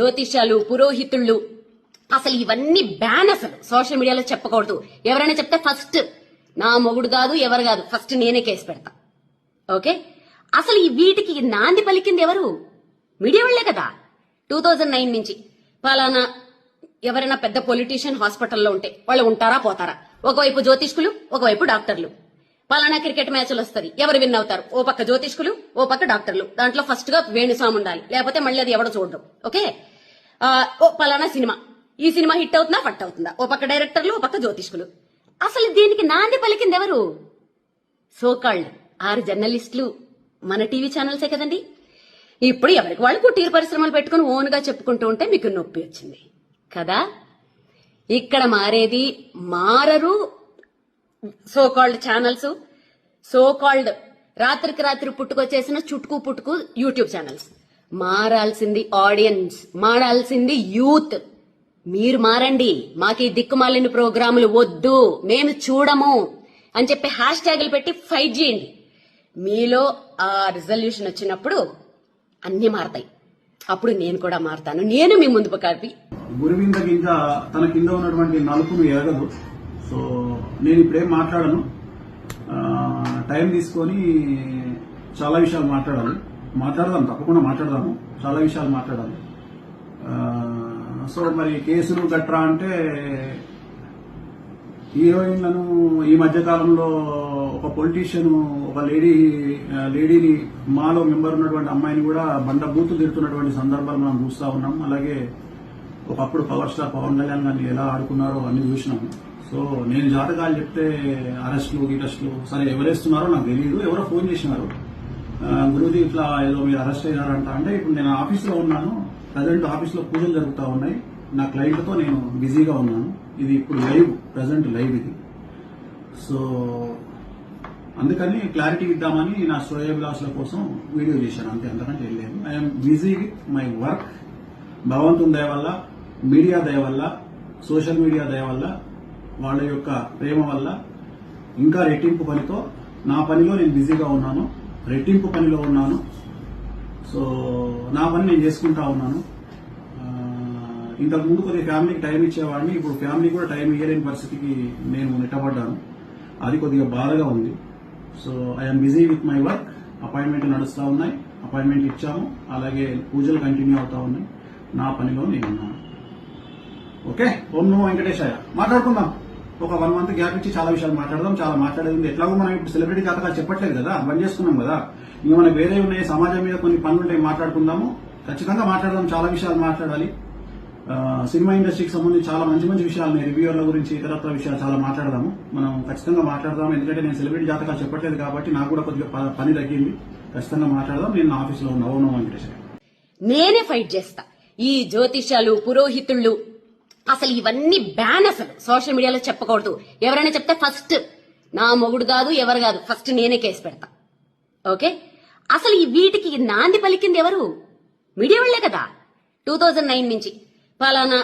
జ్యోతిష్యాలు పురోహితుళ్ళు. అసలు ఇవన్నీ బ్యాన్ అసలు. సోషల్ మీడియాలో చెప్పకూడదు. ఎవరైనా చెప్తే ఫస్ట్ నా మొగుడు కాదు ఎవరు కాదు. ఫస్ట్ నేనే కేసు పెడతా. ఓకే అసలు ఈ వీటికి నాంది పలికింది ఎవరు? మీడియా వాళ్ళే కదా. టూ థౌజండ్ నైన్ నుంచి పలానా ఎవరైనా పెద్ద పొలిటీషియన్ హాస్పిటల్లో ఉంటే వాళ్ళు ఉంటారా పోతారా? ఒకవైపు జ్యోతిష్కులు ఒకవైపు డాక్టర్లు. పలానా క్రికెట్ మ్యాచ్లు వస్తుంది. ఎవరు విన్ అవుతారు? ఓ పక్క జ్యోతిష్కులు ఓ పక్క డాక్టర్లు. దాంట్లో ఫస్ట్గా వేణుస్వామి ఉండాలి. లేకపోతే మళ్ళీ అది ఎవడో చూడడం. ఓకే? ఓ పలానా సినిమా. ఈ సినిమా హిట్ అవుతుందా? ఫట్ అవుతుందా? ఓ పక్క డైరెక్టర్లు ఓ పక్క జ్యోతిష్కులు. అసలు దీనికి నాంది పలికింది ఎవరు? సోకాళ్ళు. ఆరు జర్నలిస్టులు. మన టీవీ ఛానల్సే కదండి. ఇప్పుడు ఎవరికి వాళ్ళు కుటీర పరిశ్రమలు పెట్టుకుని ఓన్గా చెప్పుకుంటూ ఉంటే మీకు నొప్పి వచ్చింది. కదా? ఇక్కడ మారేది మారరు so called channels so called రాత్రికి రాత్రి పుట్టుకొచ్చేసిన చుట్టుకు పుట్టుకు యూట్యూబ్ ఛానల్స్. మారాల్సింది ఆడియన్స్ మారాల్సింది యూత్. మీరు మారండి మాకు ఈ దిక్కుమాలిన ప్రోగ్రాములు వద్దు మేము చూడము అని చెప్పి హ్యాష్ ట్యాగులు పెట్టి ఫైట్ చేయండి. మీలో ఆ రిజల్యూషన్ వచ్చినప్పుడు అన్ని మారతాయి. అప్పుడు నేను కూడా మారతాను. నేను మీ ముందు కలిపి గురువింద గింజ తన కింద ఉన్నటువంటి నలుపును ఎరగదు. సో నేను ఇప్పుడేం మాట్లాడను. టైం తీసుకొని చాలా విషయాలు మాట్లాడాలి. మాట్లాడదాం తప్పకుండా మాట్లాడదాము. చాలా విషయాలు మాట్లాడాలి. సో మరి కేసులు గట్రా అంటే హీరోయిన్లను ఈ మధ్య కాలంలో ఒక పొలిటీషియన్ ఒక లేడీ లేడీని మాలో మెంబర్ ఉన్నటువంటి అమ్మాయిని కూడా బండ బూతులు తిడుతున్నటువంటి సందర్భాలు మనం చూస్తూ ఉన్నాం. అలాగే ఒకప్పుడు పవర్ స్టార్ పవన్ కళ్యాణ్ గారిని ఎలా ఆడుకున్నారో అన్ని చూసినాము. సో నేను జాతకాలు చెప్తే అరెస్టులు గిరెస్టులు సరే ఎవరేస్తున్నారో నాకు తెలియదు ఎవరో ఫోన్ చేసినారు. ఆ, ఇట్లా ఏదో మీరు అరెస్ట్ అయ్యారంట అంటే ఇప్పుడు నేను ఆఫీస్లో ఉన్నాను ప్రజెంట్ ఆఫీస్లో పూజలు జరుగుతూ ఉన్నాయి. నా క్లయింట్తో నేను బిజీగా ఉన్నాను. ఇది ఇప్పుడు లైవ్ ప్రజెంట్ లైవ్ ఇది. సో అందుకని క్లారిటీ ఇద్దామని నా శ్రేయోభిలాషుల కోసం వీడియో చేశాను. అంతే అంతకంటే వెళ్ళలేదు I'm busy with my work భగవంతుని దయ వల్ల మీడియా దయ వల్ల సోషల్ మీడియా దయ వల్ల వాళ్ళ యొక్క ప్రేమ వల్ల ఇంకా రెట్టింపు పనితో నా పనిలో నేను బిజీగా ఉన్నాను. రెట్టింపు పనిలో ఉన్నాను. సో నా పని నేను చేసుకుంటా ఉన్నాను. ఇంతకు ముందు కొద్దిగా ఫ్యామిలీకి టైం ఇచ్చేవాడిని. ఇప్పుడు ఫ్యామిలీ కూడా టైం ఇయ్యలేని పరిస్థితికి నేను నిట్టబడ్డాను అది కొద్దిగా బాధగా ఉంది. So I'm busy with my work appointment నడుస్తూ ఉన్నాయి. అపాయింట్మెంట్ ఇచ్చాము. అలాగే పూజలు కంటిన్యూ అవుతా ఉన్నాయి. నా పనిలో నేను ఉన్నాను. ఓకే ఓం నమో వెంకటేశాయ. మాట్లాడుకుందాం. ఒక వన్ మంత్ గ్యాప్ ఇచ్చి చాలా విషయాలు మాట్లాడదాం చాలా మాట్లాడేది. ఎట్లాగో మనం ఇప్పుడు సెలబ్రిటీ జాతకాలు చెప్పట్లేదు కదా బంద్ చేసుకున్నాం కదా. ఇంకా మనకు వేరే ఉన్నాయి సమాజం మీద కొన్ని పనులు ఉంటాయి మాట్లాడుకుందాము. ఖచ్చితంగా మాట్లాడదాం చాలా విషయాలు మాట్లాడాలి. సినిమా ఇండస్ట్రీకి సంబంధించి చాలా మంచి మంచి విషయాలు ఉన్నాయి. రివ్యూల గురించి ఇతరత్ర విషయాలు చాలా మాట్లాడదాము. మనం ఖచ్చితంగా మాట్లాడదాం ఎందుకంటే నేను సెలబ్రిటీ జాతకాలు చెప్పట్లేదు కాబట్టి నాకు కూడా కొద్దిగా ప- పని తగ్గింది. ఖచ్చితంగా మాట్లాడదాం. నేను నా ఆఫీస్లో ఉన్న అవును నమో నేనే ఫైట్ చేస్తా. ఈ జ్యోతిష్యాలు పురోహితుళ్ళు అసలు ఇవన్నీ బ్యాన్ అసలు. సోషల్ మీడియాలో చెప్పకూడదు. ఎవరైనా చెప్తే ఫస్ట్ నా మొగుడు కాదు ఎవరు కాదు. ఫస్ట్ నేనే కేసు పెడతా. ఓకే అసలు ఈ వీటికి నాంది పలికింది ఎవరు? మీడియా వాళ్ళే కదా. టూ థౌజండ్ నైన్ నుంచి పలానా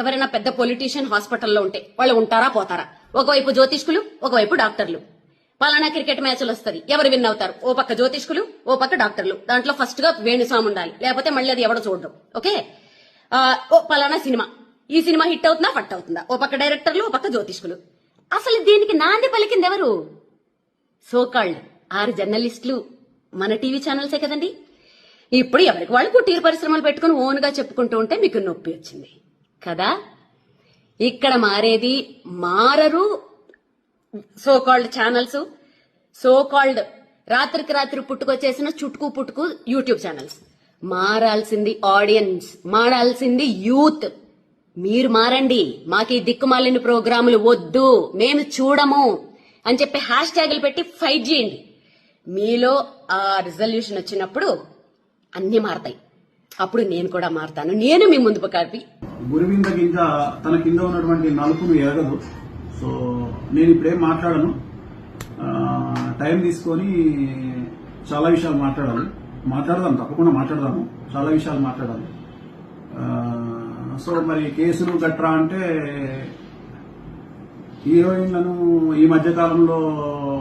ఎవరైనా పెద్ద పొలిటీషియన్ హాస్పిటల్లో ఉంటే వాళ్ళు ఉంటారా పోతారా? ఒకవైపు జ్యోతిష్కులు ఒకవైపు డాక్టర్లు. పలానా క్రికెట్ మ్యాచ్లు వస్తుంది. ఎవరు విన్ అవుతారు? ఓ పక్క జ్యోతిష్కులు ఓ పక్క డాక్టర్లు. దాంట్లో ఫస్ట్గా వేణుస్వామి ఉండాలి. లేకపోతే మళ్ళీ అది ఎవడో చూడడం ఓకే ఓ పలానా సినిమా. ఈ సినిమా హిట్ అవుతుందా ఫట్ అవుతుందా? ఓ పక్క డైరెక్టర్లు ఓ పక్క జ్యోతిష్కులు. అసలు దీనికి నాంది పలికింది ఎవరు? సోకాల్డ్ ఆరు జర్నలిస్టులు. మన టీవీ ఛానల్సే కదండి. ఇప్పుడు ఎవరికి వాళ్ళు కుటీర పరిశ్రమలు పెట్టుకుని ఓన్గా చెప్పుకుంటూ ఉంటే మీకు నొప్పి వచ్చింది. కదా? ఇక్కడ మారేది మారరు so called channels. So called రాత్రికి రాత్రి పుట్టుకొచ్చేసిన చుట్టుకు పుట్టుకు యూట్యూబ్ ఛానల్స్. మారాల్సింది ఆడియన్స్ మారాల్సింది యూత్. మీరు మారండి. మాకు ఈ దిక్కుమాలిన ప్రోగ్రాములు వద్దు. మేము చూడము అని చెప్పి హ్యాష్ ట్యాగులు పెట్టి ఫైట్ చేయండి. మీలో ఆ రిజల్యూషన్ వచ్చినప్పుడు అన్ని మారతాయి. అప్పుడు నేను కూడా మారతాను. నేను మీ ముందు కలిపి గురువింద గింజ తన కింద ఉన్నటువంటి నలుపును ఎరగదు. సో నేను ఇప్పుడేం మాట్లాడను. టైం తీసుకొని చాలా విషయాలు మాట్లాడాలి. మాట్లాడదాం తప్పకుండా మాట్లాడదాము. చాలా విషయాలు మాట్లాడాలి. ఆ, సో మరి కేసులు గట్రా అంటే హీరోయిన్లను ఈ మధ్య కాలంలో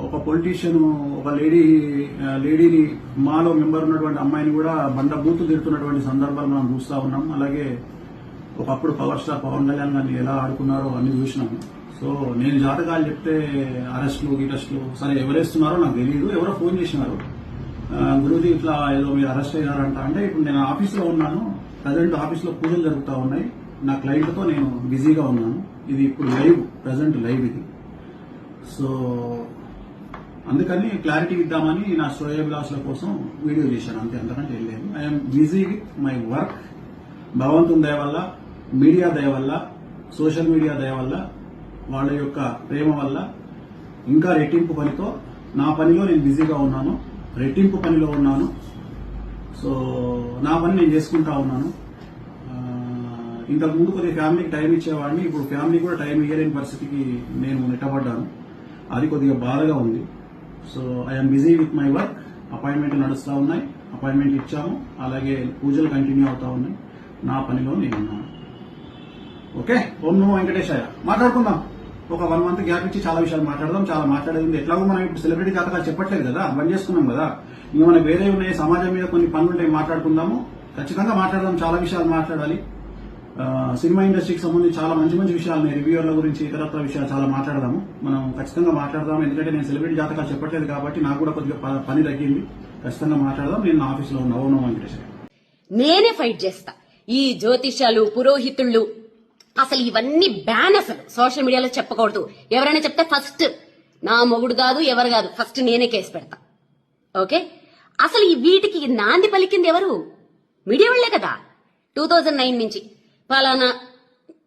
ఒక పొలిటీషియన్ ఒక లేడీ లేడీని మాలో మెంబర్ ఉన్నటువంటి అమ్మాయిని కూడా బండ బూతు తిడుతున్నటువంటి సందర్భాలు మనం చూస్తా ఉన్నాం. అలాగే ఒకప్పుడు పవర్ స్టార్ పవన్ కళ్యాణ్ గారిని ఎలా ఆడుకున్నారో అన్ని చూసినాం. సో నేను జాతకాలు చెప్తే అరెస్టులు గిటెస్టులు సరే ఎవరేస్తున్నారో నాకు తెలియదు ఎవరో ఫోన్ చేసినారు. ఆ, ఇట్లా ఏదో మీరు అరెస్ట్ అయ్యారంట అంటే ఇప్పుడు నేను ఆఫీస్లో ఉన్నాను. ప్రజెంట్ ఆఫీస్లో పూజలు జరుగుతూ ఉన్నాయి. నా క్లయింట్తో నేను బిజీగా ఉన్నాను. ఇది ఇప్పుడు లైవ్ ప్రజెంట్ లైవ్ ఇది. సో అందుకని క్లారిటీ ఇద్దామని నా శ్రేయోభిలాషుల కోసం వీడియో చేశాను. అంతే అంతకంటే వెళ్ళలేదు I'm busy with my work భగవంతుని దయ వల్ల మీడియా దయ వల్ల సోషల్ మీడియా దయ వల్ల వాళ్ళ యొక్క ప్రేమ వల్ల ఇంకా రెట్టింపు పనితో నా పనిలో నేను బిజీగా ఉన్నాను. రెట్టింపు పనిలో ఉన్నాను. సో నా పని నేను చేసుకుంటా ఉన్నాను. ఇంతకు ముందు కొద్దిగా ఫ్యామిలీకి టైం ఇచ్చేవాడిని ఇప్పుడు ఫ్యామిలీ కూడా టైం ఇవ్వలేని పరిస్థితికి నేను నెట్టబడ్డాను. అది కొద్దిగా బాధగా ఉంది. So I'm busy with my work appointment నడుస్తూ ఉన్నాయి. అపాయింట్మెంట్ ఇచ్చాము. అలాగే పూజలు కంటిన్యూ అవుతా ఉన్నాయి. నా పనిలో నేను ఉన్నాను ఓకే ఓం నమో వెంకటేశాయ. మాట్లాడుకుందాం. ఒక వన్ మంత్ గ్యాప్ ఇచ్చి చాలా విషయాలు మాట్లాడదాం చాలా మాట్లాడేది ఎట్లాగో మనం ఇప్పుడు సెలబ్రిటీ జాతకాలు చెప్పట్లేదు కదా బంద్ చేసుకున్నాం కదా. ఇంకా మనకు వేరే ఉన్నాయి సమాజం మీద కొన్ని పనులు ఉంటాయి మాట్లాడుకుందాము. ఖచ్చితంగా మాట్లాడదాం చాలా విషయాలు మాట్లాడాలి. సినిమా ఇండస్ట్రీకి సంబంధించి చాలా మంచి మంచి విషయాలు రివ్యూల రివ్యూర్ల గురించి ఇతరత్ర విషయాలు చాలా మాట్లాడదాము. మనం ఖచ్చితంగా మాట్లాడదాం ఎందుకంటే నేను సెలబ్రిటీ జాతకాలు చెప్పట్లేదు కాబట్టి నాకు కూడా కొద్దిగా ప- పని తగ్గింది. ఖచ్చితంగా మాట్లాడదాం. నేను నా ఆఫీస్లో ఉన్న నేనే ఫైట్ చేస్తా. ఈ జ్యోతిష్యాలు పురోహితుళ్ళు అసలు ఇవన్నీ బ్యాన్ అసలు. సోషల్ మీడియాలో చెప్పకూడదు. ఎవరైనా చెప్తే ఫస్ట్ నా మొగుడు కాదు ఎవరు కాదు ఫస్ట్ నేనే కేసు పెడతా. ఓకే? అసలు ఈ వీటికి నాంది పలికింది ఎవరు? మీడియా వాళ్ళే కదా. టూ థౌజండ్ నైన్ నుంచి పలానా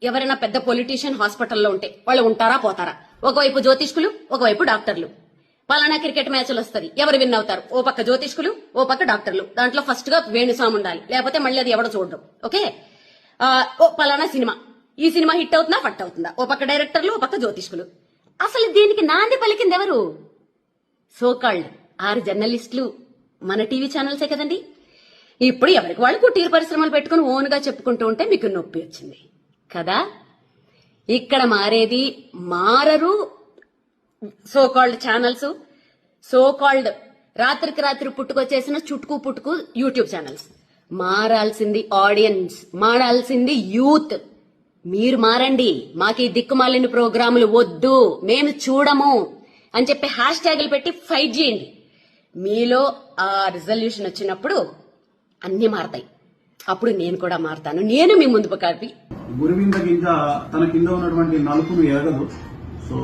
ఎవరైనా పెద్ద పొలిటీషియన్ హాస్పిటల్లో ఉంటే వాళ్ళు ఉంటారా పోతారా? ఒకవైపు జ్యోతిష్కులు ఒకవైపు డాక్టర్లు. పలానా క్రికెట్ మ్యాచ్లు వస్తుంది. ఎవరు విన్ అవుతారు? ఓ పక్క జ్యోతిష్కులు ఓ పక్క డాక్టర్లు. దాంట్లో ఫస్ట్గా వేణుస్వామి ఉండాలి. లేకపోతే మళ్ళీ అది ఎవడో చూడడం ఓకే? ఓ పలానా సినిమా. ఈ సినిమా హిట్ అవుతుందా ఫట్ అవుతుందా? ఓ పక్క డైరెక్టర్లు ఓ పక్క జ్యోతిష్కులు. అసలు దీనికి నాంది పలికింది ఎవరు? సోకాళ్ళు ఆరు జర్నలిస్టులు. మన టీవీ ఛానల్సే కదండి. ఇప్పుడు ఎవరికి వాళ్ళు కుటీర పరిశ్రమలు పెట్టుకుని ఓన్గా చెప్పుకుంటూ ఉంటే మీకు నొప్పి వచ్చింది. కదా? ఇక్కడ మారేది మారరు so called channels. So called రాత్రికి రాత్రి పుట్టుకొచ్చేసిన చుట్టుకు పుట్టుకు యూట్యూబ్ ఛానల్స్. మారాల్సింది ఆడియన్స్ మారాల్సింది యూత్. మీరు మారండి. మాకు ఈ దిక్కుమాలిన ప్రోగ్రాములు వద్దు. మేము చూడము అని చెప్పి హ్యాష్ ట్యాగులు పెట్టి ఫైట్ చేయండి. మీలో ఆ రిజల్యూషన్ వచ్చినప్పుడు అన్ని మారతాయి. అప్పుడు నేను కూడా మారతాను. నేను మీ ముందు కలిపి గురువింద ఇంకా తన కింద ఉన్నటువంటి నలుపును ఎరగదు. సో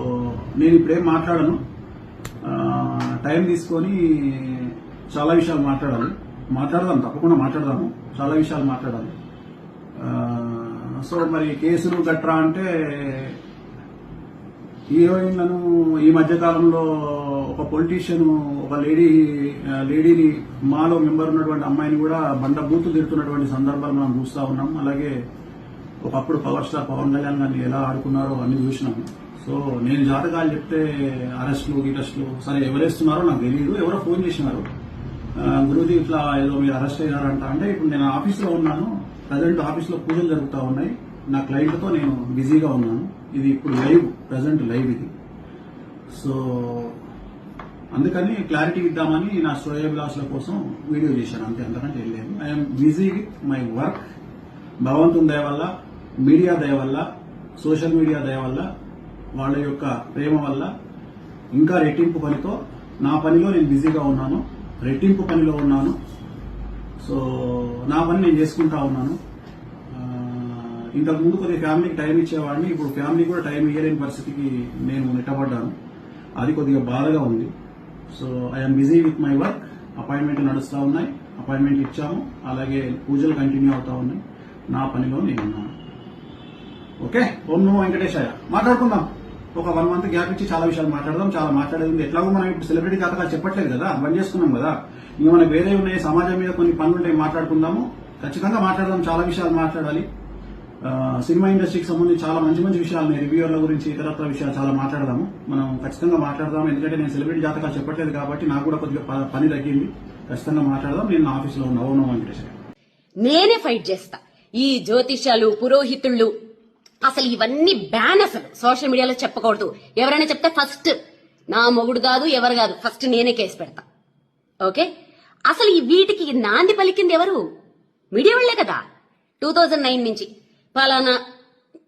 నేను ఇప్పుడేం మాట్లాడను. టైం తీసుకొని చాలా విషయాలు మాట్లాడాలి. మాట్లాడదాం తప్పకుండా మాట్లాడదాము. చాలా విషయాలు మాట్లాడాలి. సో మరి కేసులు గట్రా అంటే హీరోయిన్లను ఈ మధ్య కాలంలో ఒక పొలిటీషియన్ ఒక లేడీ లేడీని మాలో మెంబర్ ఉన్నటువంటి అమ్మాయిని కూడా బండ బూతులు తిడుతున్నటువంటి సందర్భాలు మనం చూస్తా ఉన్నాం. అలాగే ఒకప్పుడు పవర్ స్టార్ పవన్ కళ్యాణ్ గారిని ఎలా ఆడుకున్నారో అన్ని చూసినాం. సో నేను జాతకాలు చెప్తే అరెస్టులు గిటెస్టులు సరే ఎవరేస్తున్నారో నాకు తెలియదు ఎవరో ఫోన్ చేసినారు. ఆ, ఇట్లా ఏదో మీరు అరెస్ట్ అయ్యారంట అంటే ఇప్పుడు నేను ఆఫీస్లో ఉన్నాను. ప్రజెంట్ ఆఫీస్లో పూజలు జరుగుతూ ఉన్నాయి. నా క్లయింట్తో నేను బిజీగా ఉన్నాను. ఇది ఇప్పుడు లైవ్ ప్రజెంట్ లైవ్ ఇది. సో అందుకని క్లారిటీ ఇద్దామని నా శ్రేయోభిలాషుల కోసం వీడియో చేశాను. అంతే అంతకంటే వెళ్ళలేదు I'm busy with my work భగవంతుని దయ వల్ల మీడియా దయ వల్ల సోషల్ మీడియా దయ వల్ల వాళ్ళ యొక్క ప్రేమ వల్ల ఇంకా రెట్టింపు పనితో నా పనిలో నేను బిజీగా ఉన్నాను. రెట్టింపు పనిలో ఉన్నాను. సో నా పని నేను చేసుకుంటా ఉన్నాను. ఇంతకు ముందు కొద్దిగా ఫ్యామిలీకి టైం ఇచ్చేవాడిని ఇప్పుడు ఫ్యామిలీ కూడా టైం ఇవ్వలేని పరిస్థితికి నేను నెట్టబడ్డాను. అది కొద్దిగా బాధగా ఉంది. So I'm busy with my work appointment నడుస్తూ ఉన్నాయి. అపాయింట్మెంట్ ఇచ్చాము. అలాగే పూజలు కంటిన్యూ అవుతా ఉన్నాయి. నా పనిలో నేను ఉన్నాను. ఓకే ఓం నమో వెంకటేశాయ. మాట్లాడుకుందాం. ఒక వన్ మంత్ గ్యాప్ ఇచ్చి చాలా విషయాలు మాట్లాడదాం. చాలా మాట్లాడేది ఉంది. ఎట్లాగో మనం ఇప్పుడు సెలబ్రిటీ జాతకాలు చెప్పట్లేదు కదా? బంద్ చేసుకున్నాం కదా? ఇంకా మనకు వేరే ఉన్నాయి. సమాజం మీద కొన్ని పనులు ఉంటాయి మాట్లాడుకుందాము. ఖచ్చితంగా మాట్లాడదాం. చాలా విషయాలు మాట్లాడాలి. సినిమా ఇండస్ట్రీకి సంబంధించి చాలా మంచి మంచి విషయాలు రివ్యూర్ల గురించి ఇతరత్ర విషయాలు చాలా మాట్లాడదాము. మనం ఖచ్చితంగా మాట్లాడదాం ఎందుకంటే నేను సెలబ్రిటీ జాతకాలు చెప్పట్లేదు కాబట్టి నాకు కూడా కొద్దిగా పని తగ్గింది. ఖచ్చితంగా మాట్లాడదాం. నేను ఆఫీస్లో ఉన్న అవును నేనే ఫైట్ చేస్తా. ఈ జ్యోతిష్యాలు పురోహితుళ్ళు అసలు ఇవన్నీ బ్యాన్ అసలు. సోషల్ మీడియాలో చెప్పకూడదు. ఎవరైనా చెప్తే ఫస్ట్ నా మొగుడు కాదు ఎవరు కాదు. ఫస్ట్ నేనే కేసు పెడతా. ఓకే? అసలు ఈ వీటికి నాంది పలికింది ఎవరు? మీడియా వాళ్ళే కదా. టూ థౌజండ్ నైన్ నుంచి. పలానా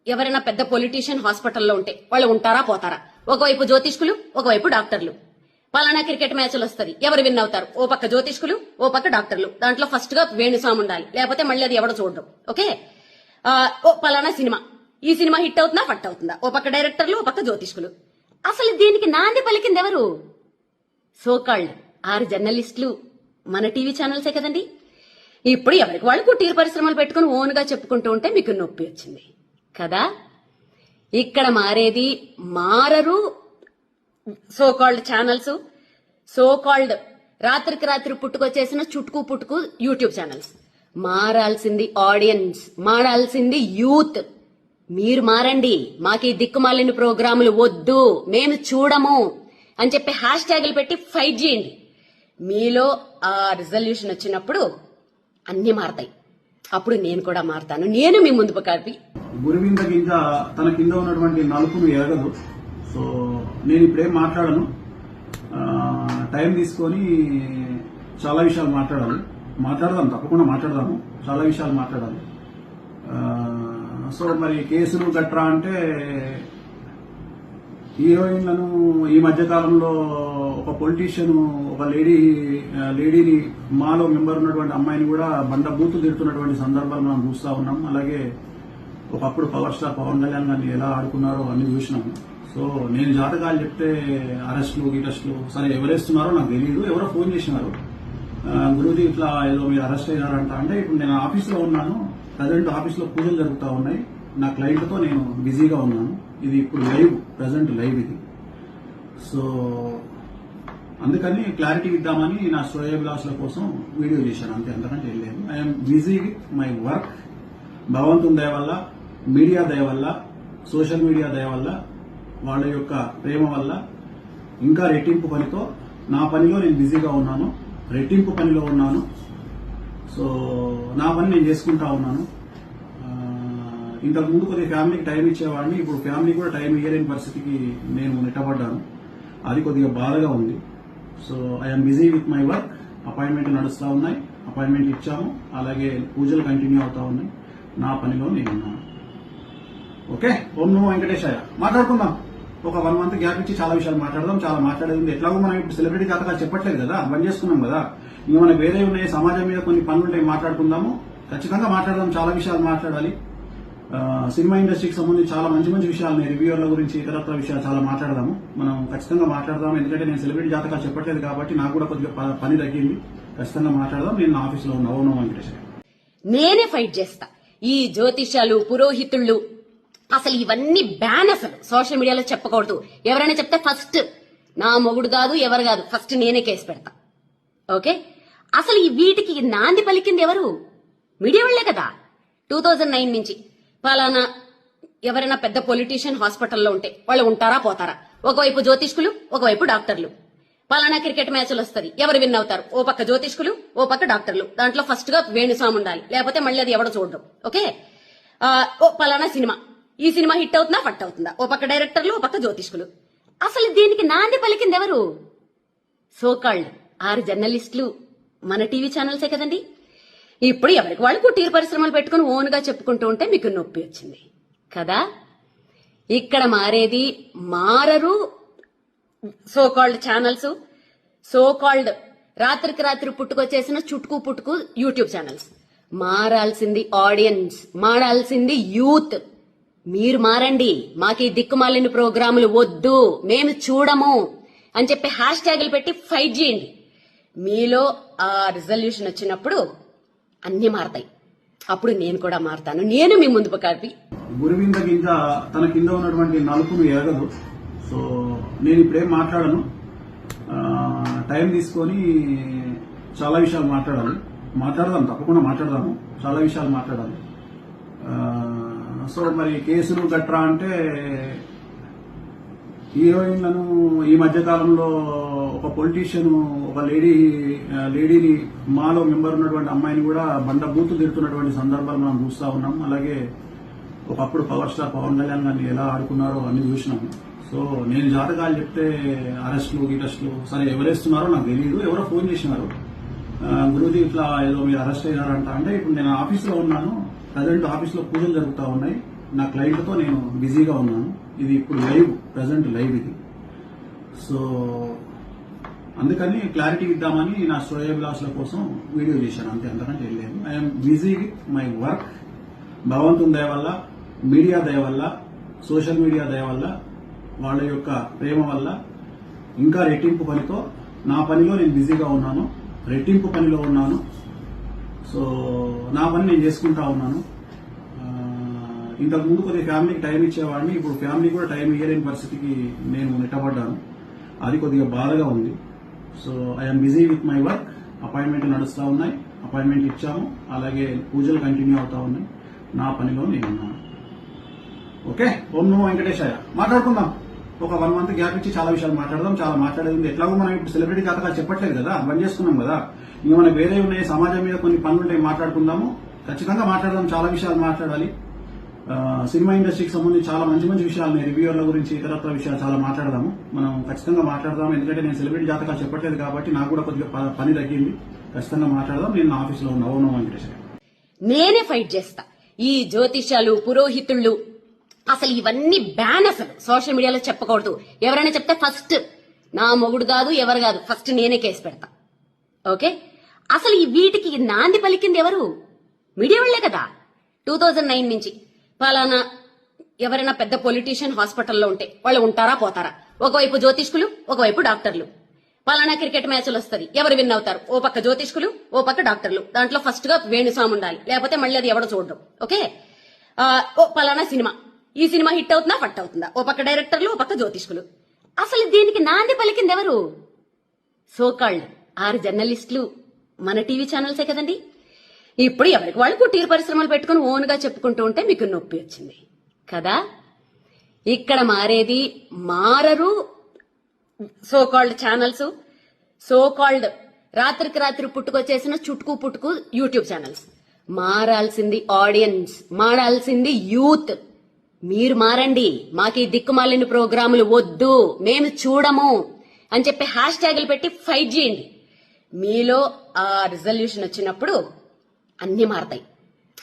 ఎవరైనా పెద్ద పొలిటీషియన్ హాస్పిటల్లో ఉంటే వాళ్ళు ఉంటారా పోతారా? ఒకవైపు జ్యోతిష్కులు ఒకవైపు డాక్టర్లు. పలానా క్రికెట్ మ్యాచ్లు వస్తుంది. ఎవరు విన్ అవుతారు? ఓ పక్క జ్యోతిష్కులు ఓ పక్క డాక్టర్లు. దాంట్లో ఫస్ట్గా వేణుస్వామి ఉండాలి. లేకపోతే మళ్ళీ అది ఎవడో చూడడం. ఓకే? ఓ పలానా సినిమా. ఈ సినిమా హిట్ అవుతుందా ఫట్ అవుతుందా? ఓ పక్క డైరెక్టర్లు ఓ పక్క జ్యోతిష్కులు. అసలు దీనికి నాంది పలికింది ఎవరు? సోకాళ్ళు. ఆరు జర్నలిస్టులు. మన టీవీ ఛానల్సే కదండి. ఇప్పుడు ఎవరికి వాళ్ళు కుటీర పరిశ్రమలు పెట్టుకుని ఓన్గా చెప్పుకుంటూ ఉంటే మీకు నొప్పి వచ్చింది. కదా? ఇక్కడ మారేది మారరు so called channels so called రాత్రికి రాత్రి పుట్టుకొచ్చేసిన చుట్టుకు పుట్టుకు యూట్యూబ్ ఛానల్స్ మారాల్సింది ఆడియన్స్ మారాల్సింది యూత్ మీరు మారండి. మాకు ఈ దిక్కుమాలిన ప్రోగ్రాములు వద్దు. మేము చూడము అని చెప్పి హ్యాష్ ట్యాగులు పెట్టి ఫైట్ చేయండి. మీలో ఆ రిజల్యూషన్ వచ్చినప్పుడు అన్ని మారతాయి. అప్పుడు నేను కూడా మారతాను. నేను మీ ముందు కలిపి గురువింద గింజ తన కింద ఉన్నటువంటి నలుపును ఎరగదు. సో నేను ఇప్పుడేం మాట్లాడను. టైం తీసుకొని చాలా విషయాలు మాట్లాడాలి. మాట్లాడదాం తప్పకుండా మాట్లాడదాము. చాలా విషయాలు మాట్లాడాలి. సో మరి కేసులు గట్రా అంటే హీరోయిన్లను ఈ మధ్య కాలంలో ఒక పొలిటీషియన్ ఒక లేడీ లేడీని మాలో మెంబర్ ఉన్నటువంటి అమ్మాయిని కూడా బండ బూతు తిడుతున్నటువంటి సందర్భాలు మనం చూస్తూ ఉన్నాం. అలాగే ఒకప్పుడు పవర్ స్టార్ పవన్ కళ్యాణ్ గారిని ఎలా ఆడుకున్నారో అన్ని చూసినాం. సో నేను జాతకాలు చెప్తే అరెస్టులు గిటెస్టులు సరే ఎవరేస్తున్నారో నాకు తెలియదు ఎవరో ఫోన్ చేసినారు. ఆ, ఇట్లా ఏదో మీరు అరెస్ట్ అయ్యారంట అంటే ఇప్పుడు నేను ఆఫీస్లో ఉన్నాను ప్రజెంట్ ఆఫీస్లో పూజలు జరుగుతూ ఉన్నాయి. నా క్లయింట్తో నేను బిజీగా ఉన్నాను. ఇది ఇప్పుడు లైవ్ ప్రజెంట్ లైవ్ ఇది. సో అందుకని క్లారిటీ ఇద్దామని నా శ్రేయోభిలాషుల కోసం వీడియో చేశాను. అంతే అంతకంటే ఏం లేదు. I'm busy with my work భగవంతుని దయ వల్ల మీడియా దయ వల్ల సోషల్ మీడియా దయ వల్ల వాళ్ళ యొక్క ప్రేమ వల్ల ఇంకా రెట్టింపు పనితో నా పనిలో నేను బిజీగా ఉన్నాను. రెట్టింపు పనిలో ఉన్నాను. సో నా పని నేను చేసుకుంటా ఉన్నాను. ఇంతకుముందు ఇంతకు ముందు కొద్దిగా ఫ్యామిలీకి టైం ఇచ్చేవాడిని. ఇప్పుడు ఫ్యామిలీ కూడా టైం ఇయ్యలేని పరిస్థితికి నేను నిట్టబడ్డాను అది కొద్దిగా బాధగా ఉంది. So I'm busy with my work appointment నడుస్తూ ఉన్నాయి. అపాయింట్మెంట్ ఇచ్చాము. అలాగే పూజలు కంటిన్యూ అవుతా ఉన్నాయి. నా పనిలో నేను ఉన్నాను ఓకే ఓం నో వెంకటేశాయ. మాట్లాడుకుందాం. ఒక వన్ మంత్ గ్యాప్ ఇచ్చి చాలా విషయాలు మాట్లాడదాం. చాలా మాట్లాడేది. ఎట్లాగో మనం ఇప్పుడు సెలబ్రిటీ జాతకాలు చెప్పట్లేదు కదా? బంద్ చేసుకున్నాం కదా? ఇంకా మనకు వేరే ఉన్నాయి. సమాజం మీద కొన్ని పనులు ఉంటాయి మాట్లాడుకుందాము. ఖచ్చితంగా మాట్లాడదాం. చాలా విషయాలు మాట్లాడాలి. సినిమా ఇండస్ట్రీకి సంబంధించి చాలా మంచి మంచి విషయాలు రివ్యూల గురించి ఇతరత్ర విషయాలు చాలా మాట్లాడదాము. మనం ఖచ్చితంగా మాట్లాడదాం ఎందుకంటే నేను సెలబ్రిటీ జాతకాలు చెప్పట్లేదు కాబట్టి నాకు కూడా కొద్దిగా పని తగ్గింది. ఖచ్చితంగా మాట్లాడదాం. నేను నా ఆఫీస్లో ఉన్న ఓం నేనే ఫైట్ చేస్తా. ఈ జ్యోతిష్యాలు పురోహితుళ్ళు అసలు ఇవన్నీ బ్యాన్ అసలు. సోషల్ మీడియాలో చెప్పకూడదు. ఎవరైనా చెప్తే ఫస్ట్ నా మొగుడు కాదు ఎవరు కాదు. ఫస్ట్ నేనే కేసు పెడతా. ఓకే? అసలు ఈ వీటికి నాంది పలికింది ఎవరు? మీడియా వాళ్ళే కదా. టూ థౌజండ్ నైన్ నుంచి. పలానా ఎవరైనా పెద్ద పొలిటీషియన్ హాస్పిటల్లో ఉంటే వాళ్ళు ఉంటారా పోతారా? ఒకవైపు జ్యోతిష్కులు ఒకవైపు డాక్టర్లు. పలానా క్రికెట్ మ్యాచ్లు వస్తుంది. ఎవరు విన్ అవుతారు? ఓ పక్క జ్యోతిష్కులు ఓ పక్క డాక్టర్లు. దాంట్లో ఫస్ట్గా వేణుస్వామి ఉండాలి. లేకపోతే మళ్ళీ అది ఎవడో చూడడం ఓకే? ఓ పలానా సినిమా. ఈ సినిమా హిట్ అవుతుందా? ఫట్ అవుతుందా? ఓ పక్క డైరెక్టర్లు ఓ పక్క జ్యోతిష్కులు. అసలు దీనికి నాంది పలికింది ఎవరు? సోకాళ్ళు. ఆరు జర్నలిస్టులు. మన టీవీ ఛానల్సే కదండి. ఇప్పుడు ఎవరికి వాళ్ళు కుటీర పరిశ్రమలు పెట్టుకుని ఓన్గా చెప్పుకుంటూ ఉంటే మీకు నొప్పి వచ్చింది. కదా? ఇక్కడ మారేది మారరు so called channels so called రాత్రికి రాత్రి పుట్టుకొచ్చేసిన చుట్టుకు పుట్టుకు యూట్యూబ్ ఛానల్స్ మారాల్సింది ఆడియన్స్ మారాల్సింది యూత్ మీరు మారండి మాకు ఈ దిక్కుమాలిన ప్రోగ్రాములు వద్దు మేము చూడము అని చెప్పి హ్యాష్ ట్యాగులు పెట్టి ఫైట్ చేయండి. మీలో ఆ రిజల్యూషన్ వచ్చినప్పుడు అన్ని మారతాయి. అప్పుడు నేను కూడా మారతాను. నేను మీ ముందు కాపి. గురువింద గింజ తన కింద ఉన్నటువంటి నలుపును ఎరగదు. సో నేను ఇప్పుడేం మాట్లాడను. టైం తీసుకొని చాలా విషయాలు మాట్లాడాలి. మాట్లాడదాం తప్పకుండా మాట్లాడదాము. చాలా విషయాలు మాట్లాడాలి. సో మరి కేసులు గట్రా అంటే హీరోయిన్లను ఈ మధ్య కాలంలో ఒక పొలిటీషియన్ ఒక లేడీ లేడీని మాలో మెంబర్ ఉన్నటువంటి అమ్మాయిని కూడా బండ బూతులు తిడుతున్నటువంటి సందర్భాలు మనం చూస్తూ ఉన్నాం. అలాగే ఒకప్పుడు పవర్ స్టార్ పవన్ కళ్యాణ్ గారిని ఎలా ఆడుకున్నారో అన్ని చూసినాం. సో నేను జాతకాలు చెప్తే అరెస్టులు గిరెస్టులు సరే ఎవరేస్తున్నారో నాకు తెలియదు ఎవరో ఫోన్ చేసినారు. ఆ, ఇట్లా ఏదో మీరు అరెస్ట్ అయ్యారంట అంటే ఇప్పుడు నేను ఆఫీస్లో ఉన్నాను ప్రజెంట్ ఆఫీస్లో పూజలు జరుగుతూ ఉన్నాయి. నా క్లయింట్తో నేను బిజీగా ఉన్నాను. ఇది ఇప్పుడు లైవ్ ప్రజెంట్ లైవ్ ఇది. సో అందుకని క్లారిటీ ఇద్దామని నా శ్రేయోభిలాషుల కోసం వీడియో చేశాను. అంతే అంతకంటే ఏం I'm busy with my work భగవంతుని దయ వల్ల మీడియా దయ వల్ల సోషల్ మీడియా దయ వల్ల వాళ్ళ యొక్క ప్రేమ వల్ల ఇంకా రెట్టింపు పనితో నా పనిలో నేను బిజీగా ఉన్నాను. రెట్టింపు పనిలో ఉన్నాను. సో నా పని నేను చేసుకుంటా ఉన్నాను. ఇంతకు ముందు కొద్దిగా ఫ్యామిలీకి టైం ఇచ్చేవాడిని ఇప్పుడు ఫ్యామిలీ కూడా టైం ఇయ్యలేని పరిస్థితికి నేను నెట్టబడ్డాను. అది కొద్దిగా బాధగా ఉంది. So I'm busy with my work appointment నడుస్తూ ఉన్నాయి. అపాయింట్మెంట్ ఇచ్చాము. అలాగే పూజలు కంటిన్యూ అవుతా ఉన్నాయి. నా పనిలో నేను ఉన్నాను. ఓకే ఓం నమో వెంకటేశాయ. మాట్లాడుకుందాం. ఒక వన్ మంత్ గ్యాప్ ఇచ్చి చాలా విషయాలు మాట్లాడదాం. చాలా మాట్లాడేది ఉంది. ఎట్లాగో మనం ఇప్పుడు సెలబ్రిటీ జాతకాలు చెప్పట్లేదు కదా? బంద్ చేసుకున్నాం కదా? ఇంకా మనకు వేరే ఉన్నాయి. సమాజం మీద కొన్ని పనులు ఉంటాయి మాట్లాడుకుందాము. ఖచ్చితంగా మాట్లాడదాం. చాలా విషయాలు మాట్లాడాలి. సినిమా ఇండస్ట్రీకి సంబంధించి చాలా మంచి మంచి విషయాలు రివ్యూల గురించి ఇతరత్ర విషయాలు చాలా మాట్లాడదాము. మనం ఖచ్చితంగా మాట్లాడదాం ఎందుకంటే నేను సెలబ్రిటీ జాతకాలు చెప్పట్లేదు కాబట్టి నాకు కూడా కొద్దిగా పని తగ్గింది. ఖచ్చితంగా మాట్లాడదాం. నేను నా ఆఫీస్లో ఉన్న. ఓం నేనే ఫైట్ చేస్తా. ఈ జ్యోతిష్యాలు పురోహితుళ్ళు అసలు ఇవన్నీ బ్యాన్ అసలు. సోషల్ మీడియాలో చెప్పకూడదు. ఎవరైనా చెప్తే ఫస్ట్. నా మొగుడు కాదు ఎవరు కాదు. ఫస్ట్ నేనే కేసు పెడతా. ఓకే? అసలు ఈ వీటికి నాంది పలికింది ఎవరు? మీడియా వాళ్ళే కదా. టూ థౌజండ్ నైన్ నుంచి. పలానా ఎవరైనా పెద్ద పొలిటీషియన్ హాస్పిటల్లో ఉంటే వాళ్ళు ఉంటారా పోతారా? ఒకవైపు జ్యోతిష్కులు ఒకవైపు డాక్టర్లు. పలానా క్రికెట్ మ్యాచ్లు వస్తుంది. ఎవరు విన్ అవుతారు? ఓ పక్క జ్యోతిష్కులు ఓ పక్క డాక్టర్లు. దాంట్లో ఫస్ట్గా వేణుస్వామి ఉండాలి. లేకపోతే మళ్ళీ అది ఎవడో చూడడం. ఓకే? ఓ పలానా సినిమా. ఈ సినిమా హిట్ అవుతుందా? ఫట్ అవుతుందా? ఓ పక్క డైరెక్టర్లు ఓ పక్క జ్యోతిష్కులు. అసలు దీనికి నాంది పలికింది ఎవరు? సోకాళ్ళు ఆరు జర్నలిస్టులు మన టీవీ ఛానల్సే కదండి? ఇప్పుడు ఎవరికి వాళ్ళు కుటీర పరిశ్రమలు పెట్టుకుని ఓన్గా చెప్పుకుంటూ ఉంటే మీకు నొప్పి వచ్చింది. కదా? ఇక్కడ మారేది మారరు so called channels so called రాత్రికి రాత్రి పుట్టుకొచ్చేసిన చుట్టుకు పుట్టుకు యూట్యూబ్ ఛానల్స్ మారాల్సింది ఆడియన్స్ మారాల్సింది యూత్ మీరు మారండి. మాకు ఈ దిక్కుమాలిన ప్రోగ్రాములు వద్దు. మేము చూడము అని చెప్పి హ్యాష్ ట్యాగులు పెట్టి ఫైట్ చేయండి మీలో ఆ రిజల్యూషన్ వచ్చినప్పుడు అన్ని మారతాయి.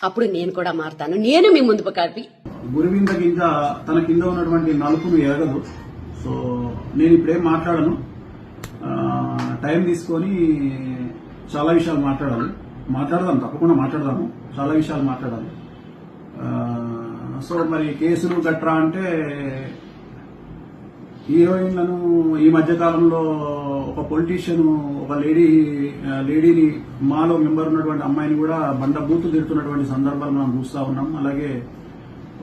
అప్పుడు నేను కూడా మారతాను. నేను మీ ముందు కలిపి గురువింద కింద తన కింద ఉన్నటువంటి నలుపును ఎరగదు. సో నేను ఇప్పుడేం మాట్లాడను. టైం తీసుకొని చాలా విషయాలు మాట్లాడాలి. మాట్లాడదాం తప్పకుండా మాట్లాడదాము. చాలా విషయాలు మాట్లాడాలి. సో మరి కేసులు గట్రా అంటే హీరోయిన్లను ఈ మధ్య కాలంలో ఒక పొలిటీషియన్ ఒక లేడీ లేడీని మాలో మెంబర్ ఉన్నటువంటి అమ్మాయిని కూడా బండ బూతులు తిడుతున్నటువంటి సందర్భాలు మనం చూస్తూ ఉన్నాం. అలాగే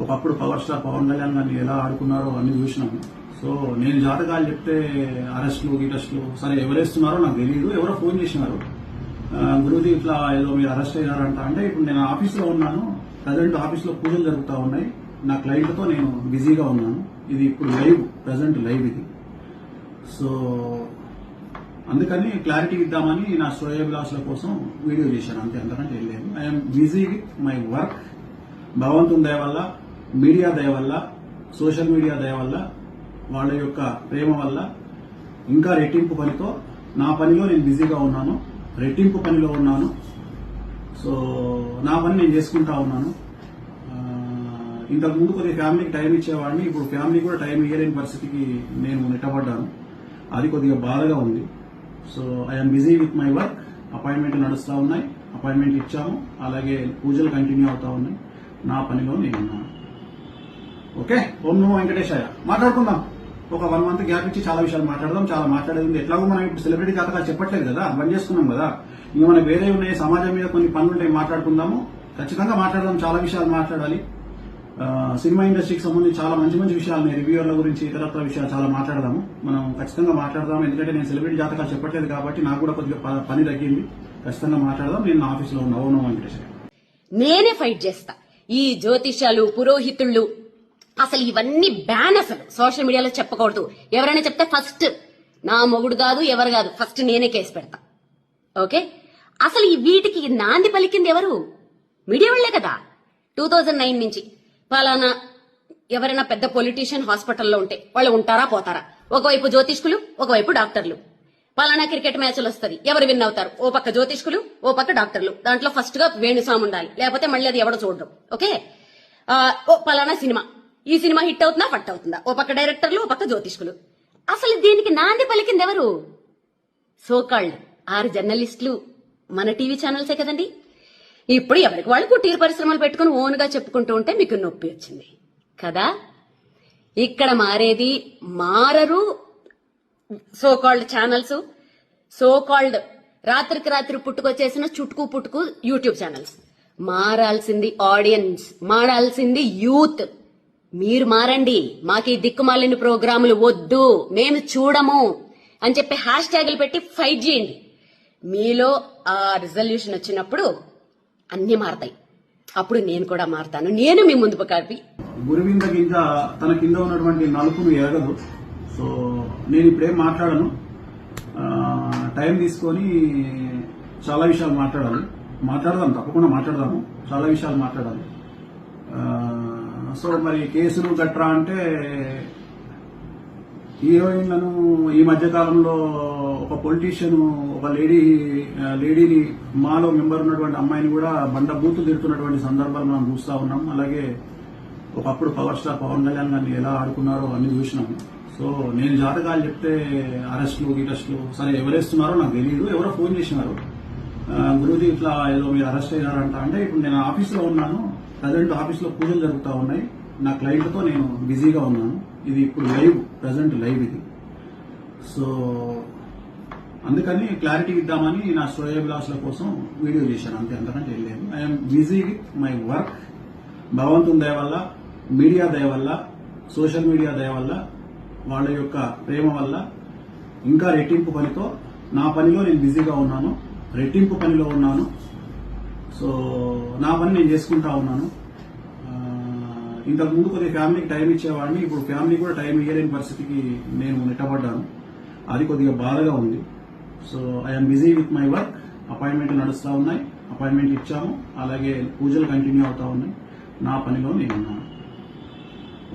ఒకప్పుడు పవర్ స్టార్ పవన్ కళ్యాణ్ గారిని ఎలా ఆడుకున్నారో అన్ని చూసినాము సో నేను జాతకాలు చెప్తే అరెస్టులు గిటెస్టులు సరే ఎవరేస్తున్నారో నాకు తెలియదు ఎవరో ఫోన్ చేసినారు. ఆ, ఇట్లా ఏదో మీరు అరెస్ట్ అయ్యారంట అంటే ఇప్పుడు నేను ఆఫీస్లో ఉన్నాను ప్రజెంట్ ఆఫీస్లో పూజలు జరుగుతూ ఉన్నాయి. నా క్లయింట్తో నేను బిజీగా ఉన్నాను. ఇది ఇప్పుడు లైవ్ ప్రజెంట్ లైవ్ ఇది. సో అందుకని క్లారిటీ ఇద్దామని నా శ్రేయోభిలాషుల కోసం వీడియో చేశాను. అంతే అంతకంటే వెళ్ళలేదు లేదు. I'm busy with my work భగవంతుని దయ వల్ల మీడియా దయ వల్ల సోషల్ మీడియా దయ వల్ల వాళ్ళ యొక్క ప్రేమ వల్ల ఇంకా రెట్టింపు పనితో నా పనిలో నేను బిజీగా ఉన్నాను. రెట్టింపు పనిలో ఉన్నాను. సో నా పని నేను చేసుకుంటా ఉన్నాను. ఇంతకు ముందు కొద్దిగా ఫ్యామిలీకి టైం ఇచ్చేవాడిని. ఇప్పుడు ఫ్యామిలీ కూడా టైం ఇయ్యలేని పరిస్థితికి నేను నిట్టబడ్డాను అది కొద్దిగా బాధగా ఉంది. So I'm busy with my work appointment నడుస్తూ ఉన్నాయి. అపాయింట్మెంట్ ఇచ్చాము. అలాగే పూజలు కంటిన్యూ అవుతా ఉన్నాయి. నా పనిలో నేను ఉన్నాను ఓకే ఓం నమో వెంకటేశాయ. మాట్లాడుకుందాం. ఒక వన్ మంత్ గ్యాప్ ఇచ్చి చాలా విషయాలు మాట్లాడదాం. చాలా మాట్లాడేది. ఎట్లాగో మనం ఇప్పుడు సెలబ్రిటీ జాతకాలు చెప్పట్లేదు కదా? బంద్ చేసుకున్నాం కదా? ఇంకా మనకు వేరే ఉన్నాయి. సమాజం మీద కొన్ని పనులు ఉంటాయి మాట్లాడుకుందాము. ఖచ్చితంగా మాట్లాడదాం. చాలా విషయాలు మాట్లాడాలి. సినిమా ఇండస్ట్రీకి సంబంధించి చాలా మంచి మంచి విషయాలు రివ్యూర్ల రివ్యూల గురించి ఇతరత్ర విషయాలు చాలా మాట్లాడదాము. మనం ఖచ్చితంగా మాట్లాడదాం ఎందుకంటే నేను సెలబ్రిటీ జాతకాలు చెప్పట్లేదు కాబట్టి నాకు కూడా కొద్దిగా పని తగ్గింది. ఖచ్చితంగా మాట్లాడదాం. నేను ఆఫీస్లో ఉన్న అవును వెంకటేశ్వర నేనే ఫైట్ చేస్తా. ఈ జ్యోతిష్యాలు పురోహితుళ్ళు అసలు ఇవన్నీ బ్యాన్ అసలు. సోషల్ మీడియాలో చెప్పకూడదు. ఎవరైనా చెప్తే ఫస్ట్ నా మొగుడు కాదు ఎవరు కాదు. ఫస్ట్ నేనే కేసు పెడతా. ఓకే? అసలు ఈ వీటికి నాంది పలికింది ఎవరు? మీడియా వాళ్ళే కదా. టూ థౌజండ్ నైన్ నుంచి. పలానా ఎవరైనా పెద్ద పొలిటీషియన్ హాస్పిటల్లో ఉంటే వాళ్ళు ఉంటారా పోతారా? ఒకవైపు జ్యోతిష్కులు ఒకవైపు డాక్టర్లు. పలానా క్రికెట్ మ్యాచ్లు వస్తది. ఎవరు విన్ అవుతారు? ఓ పక్క జ్యోతిష్కులు ఓ పక్క డాక్టర్లు. దాంట్లో ఫస్ట్గా వేణుస్వామి ఉండాలి. లేకపోతే మళ్ళీ అది ఎవడో చూడడం ఓకే? ఓ పలానా సినిమా. ఈ సినిమా హిట్ అవుతుందా ఫట్ అవుతుందా? ఓ పక్క డైరెక్టర్లు ఓ పక్క జ్యోతిష్కులు. అసలు దీనికి నాంది పలికింది ఎవరు? సోకాళ్ళు. ఆరు జర్నలిస్టులు. మన టీవీ ఛానల్సే కదండి. ఇప్పుడు ఎవరికి వాళ్ళు కుటీర పరిశ్రమలు పెట్టుకుని ఓన్గా చెప్పుకుంటూ ఉంటే మీకు నొప్పి వచ్చింది. కదా? ఇక్కడ మారేది మారరు so called channels so called రాత్రికి రాత్రి పుట్టుకొచ్చేసిన చుట్టుకు పుట్టుకు యూట్యూబ్ ఛానల్స్ మారాల్సింది ఆడియన్స్ మారాల్సింది యూత్ మీరు మారండి. మాకు ఈ దిక్కుమాలిన ప్రోగ్రాములు వద్దు. మేము చూడము అని చెప్పి హ్యాష్ ట్యాగులు పెట్టి ఫైట్ చేయండి. మీలో ఆ రిజల్యూషన్ వచ్చినప్పుడు అన్ని మారతాయి. అప్పుడు నేను కూడా మారతాను. నేను మీ ముందు కలిపి గురువింద గింజ తన కింద ఉన్నటువంటి నలుపును ఎరగదు. సో నేను ఇప్పుడేం మాట్లాడను. టైం తీసుకొని చాలా విషయాలు మాట్లాడాలి. మాట్లాడదాం తప్పకుండా మాట్లాడదాము. చాలా విషయాలు మాట్లాడాలి. సో మరి కేసులు గట్రా అంటే హీరోయిన్లను ఈ మధ్య కాలంలో ఒక పొలిటీషియన్ ఒక లేడీ లేడీని మాలో మెంబర్ ఉన్నటువంటి అమ్మాయిని కూడా బండ బూతు తిడుతున్నటువంటి సందర్భాలు మనం చూస్తూ ఉన్నాం. అలాగే ఒకప్పుడు పవర్ స్టార్ పవన్ కళ్యాణ్ గారిని ఎలా ఆడుకున్నారో అన్ని చూసినాం. సో నేను జాతకాలు చెప్తే అరెస్టులు గిరెస్టులు సరే ఎవరేస్తున్నారో నాకు తెలియదు. ఎవరో ఫోన్ చేసినారు. గురుజీ ఇట్లా ఏదో మీరు అరెస్ట్ అయ్యారంట. అంటే ఇప్పుడు నేను ఆఫీస్లో ఉన్నాను. ప్రజెంట్ ఆఫీస్లో పూజలు జరుగుతూ ఉన్నాయి. నా క్లయింట్తో నేను బిజీగా ఉన్నాను. ఇది ఇప్పుడు లైవ్ ప్రజెంట్ లైవ్ ఇది. సో అందుకని క్లారిటీ ఇద్దామని నా శ్రేయోభిలాషుల కోసం వీడియో చేశాను. అంతే అంతకంటే ఏం I'm busy with my work భగవంతుని దయ వల్ల మీడియా దయ వల్ల సోషల్ మీడియా దయ వల్ల వాళ్ళ యొక్క ప్రేమ వల్ల ఇంకా రెట్టింపు పనితో నా పనిలో నేను బిజీగా ఉన్నాను. రెట్టింపు పనిలో ఉన్నాను. సో నా పని నేను చేసుకుంటా ఉన్నాను. ఇంతకు ముందు కొద్దిగా ఫ్యామిలీకి టైం ఇచ్చేవాడిని. ఇప్పుడు ఫ్యామిలీ కూడా టైం ఇయ్యలేని పరిస్థితికి నేను నిట్టబడ్డాను అది కొద్దిగా బాధగా ఉంది. So I'm busy with my work appointment నడుస్తూ ఉన్నాయి. అపాయింట్మెంట్ ఇచ్చాము. అలాగే పూజలు కంటిన్యూ అవుతా ఉన్నాయి. నా పనిలో నేను ఉన్నాను.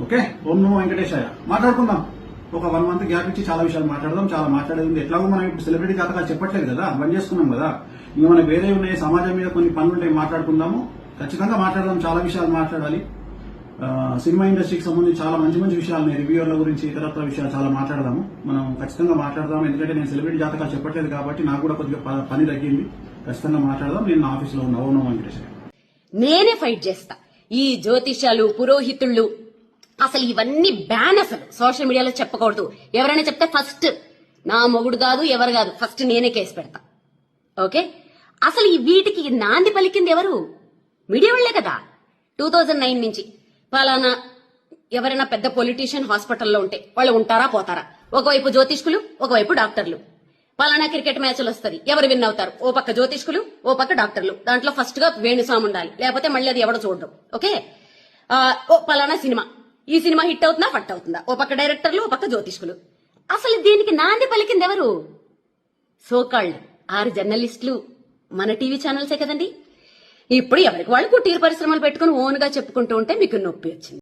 ఓకే? ఓం నో వెంకటేశాయ. మాట్లాడుకుందాం. ఒక వన్ మంత్ గ్యాప్ ఇచ్చి చాలా విషయాలు మాట్లాడదాం. చాలా మాట్లాడేది ఎట్లాగో మనం ఇప్పుడు సెలబ్రిటీ జాతకాలు చెప్పట్లేదు కదా? బంద్ చేసుకున్నాం కదా? ఇంకా మనకు వేరే ఉన్నాయి. సమాజం మీద కొన్ని పనులు ఉంటాయి మాట్లాడుకుందాము. ఖచ్చితంగా మాట్లాడదాం. చాలా విషయాలు మాట్లాడాలి. సినిమా ఇండస్ట్రీకి సంబంధించి చాలా మంచి మంచి విషయాలు రివ్యూర్ల రివ్యూల గురించి ఇతరత్వ విషయాలు చాలా మాట్లాడదాము. మనం ఖచ్చితంగా మాట్లాడదాం ఎందుకంటే నేను సెలబ్రిటీ జాతకాలు చెప్పట్లేదు కాబట్టి నాకు కూడా కొద్దిగా పని తగ్గింది. ఖచ్చితంగా మాట్లాడదాం. నేను నా ఆఫీస్లో ఉన్న ఓం నేనే ఫైట్ చేస్తా. ఈ జ్యోతిష్యాలు పురోహితుళ్ళు అసలు ఇవన్నీ బ్యాన్ అసలు. సోషల్ మీడియాలో చెప్పకూడదు. ఎవరైనా చెప్తే ఫస్ట్ నా మొగుడు కాదు ఎవరు కాదు. ఫస్ట్ నేనే కేసు పెడతా. ఓకే? అసలు ఈ వీటికి నాంది పలికింది ఎవరు? మీడియా వాళ్ళే కదా. టూ థౌజండ్ నైన్ నుంచి. పలానా ఎవరైనా పెద్ద పొలిటీషియన్ హాస్పిటల్లో ఉంటే వాళ్ళు ఉంటారా పోతారా? ఒకవైపు జ్యోతిష్కులు ఒకవైపు డాక్టర్లు. పలానా క్రికెట్ మ్యాచ్లు వస్తది. ఎవరు విన్ అవుతారు? ఓ పక్క జ్యోతిష్కులు ఓ పక్క డాక్టర్లు. దాంట్లో ఫస్ట్గా వేణుస్వామి ఉండాలి. లేకపోతే మళ్ళీ అది ఎవడో చూడడం. ఓకే? ఓ పలానా సినిమా. ఈ సినిమా హిట్ అవుతుందా ఫట్ అవుతుందా? ఓ పక్క డైరెక్టర్లు ఓ పక్క జ్యోతిష్కులు. అసలు దీనికి నాంది పలికింది ఎవరు? సోకాళ్ళు ఆరు జర్నలిస్టులు మన టీవీ ఛానల్సే కదండి. ఇప్పుడు ఎవరికి వాళ్ళు కుటీర పరిశ్రమలు పెట్టుకుని ఓన్గా చెప్పుకుంటూ ఉంటే మీకు నొప్పి వచ్చింది.